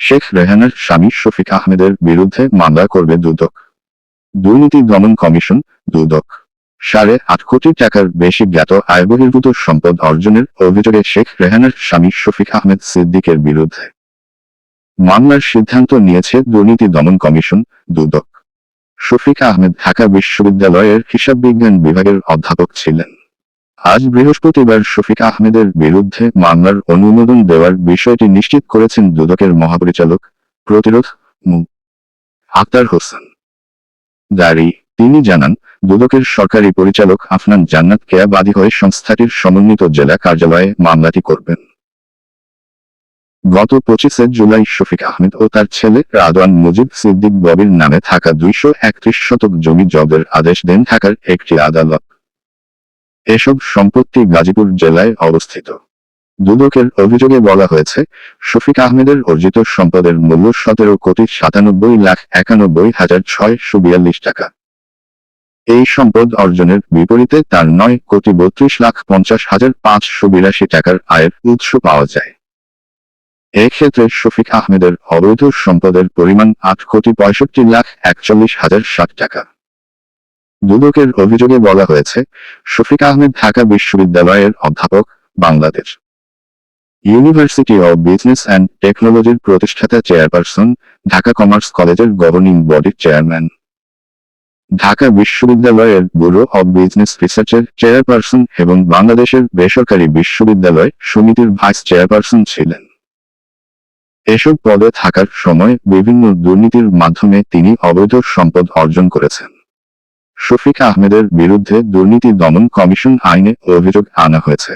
শেখ রেহানার স্বামী শফিক আহমেদের বিরুদ্ধে মামলা করবে দুদক। দুর্নীতি দমন কমিশন, দুদক। সাড়ে আট কোটি টাকার বেশি জ্ঞাত আয়বহির্ভূত সম্পদ অর্জনের অভিযোগে শেখ রেহানার স্বামী শফিক আহমেদ সিদ্দিকের বিরুদ্ধে মামলার সিদ্ধান্ত নিয়েছে দুর্নীতি দমন কমিশন, দুদক। শফিক আহমেদ ঢাকা বিশ্ববিদ্যালয়ের হিসাব বিজ্ঞান বিভাগের অধ্যাপক ছিলেন। আজ বৃহস্পতিবার শফিক আহমেদের বিরুদ্ধে মামলার অনুমোদন দেওয়ার বিষয়টি নিশ্চিত করেছেন দুদকের মহাপরিচালক প্রতিরোধ মু। আক্তার হোসেন। দাঁড়ি তিনি জানান, দুদকের সরকারি পরিচালক আফনান জান্নাত কেয়া বাদী হয়ে সংস্থাটির সমন্বিত জেলা কার্যালয়ে মামলাটি করবেন। গত পঁচিশে জুলাই শফিক আহমেদ ও তার ছেলে রাদওয়ান মুজিব সিদ্দিক ববির নামে থাকা দুইশো একত্রিশ শতক জমি জব্দের আদেশ দেন ঢাকার একটি আদালত। এসব সম্পত্তি গাজীপুর জেলায় অবস্থিত। দুদকের অভিযোগে বলা হয়েছে, শফিক আহমেদের অর্জিত সম্পদের মূল্য সতেরো কোটি সাতানব্বই লাখ একানব্বই হাজার ছয়শো বিয়াল্লিশ টাকা। এই সম্পদ অর্জনের বিপরীতে তার নয় কোটি বত্রিশ লাখ পঞ্চাশ হাজার পাঁচশো বিরাশি টাকার আয়ের উৎস পাওয়া যায়। এক্ষেত্রে শফিক আহমেদের অবৈধ সম্পদের পরিমাণ আট কোটি পঁয়ষট্টি লাখ একচল্লিশ হাজার ষাট টাকা। দুদকের অভিযোগে বলা হয়েছে, শফিক আহমেদ ঢাকা বিশ্ববিদ্যালয়ের অধ্যাপক, Bangladesh university of business and টেকনোলজির প্রতিষ্ঠাতা চেয়ারপারসন, ঢাকা কমার্স কলেজের গভর্নিং বডির চেয়ারম্যান। ঢাকা বিশ্ববিদ্যালয়ের ব্যুরো অব বিজনেস রিসার্চের চেয়ারপারসন এবং বাংলাদেশের বেসরকারি বিশ্ববিদ্যালয় সমিতির ভাইস চেয়ারপারসন ছিলেন। এসব পদে থাকার সময় বিভিন্ন দুর্নীতির মাধ্যমে তিনি অবৈধ সম্পদ অর্জন করেছেন। শফিক আহমেদের বিরুদ্ধে দুর্নীতি দমন কমিশন আইনে অভিযোগ আনা হয়েছে।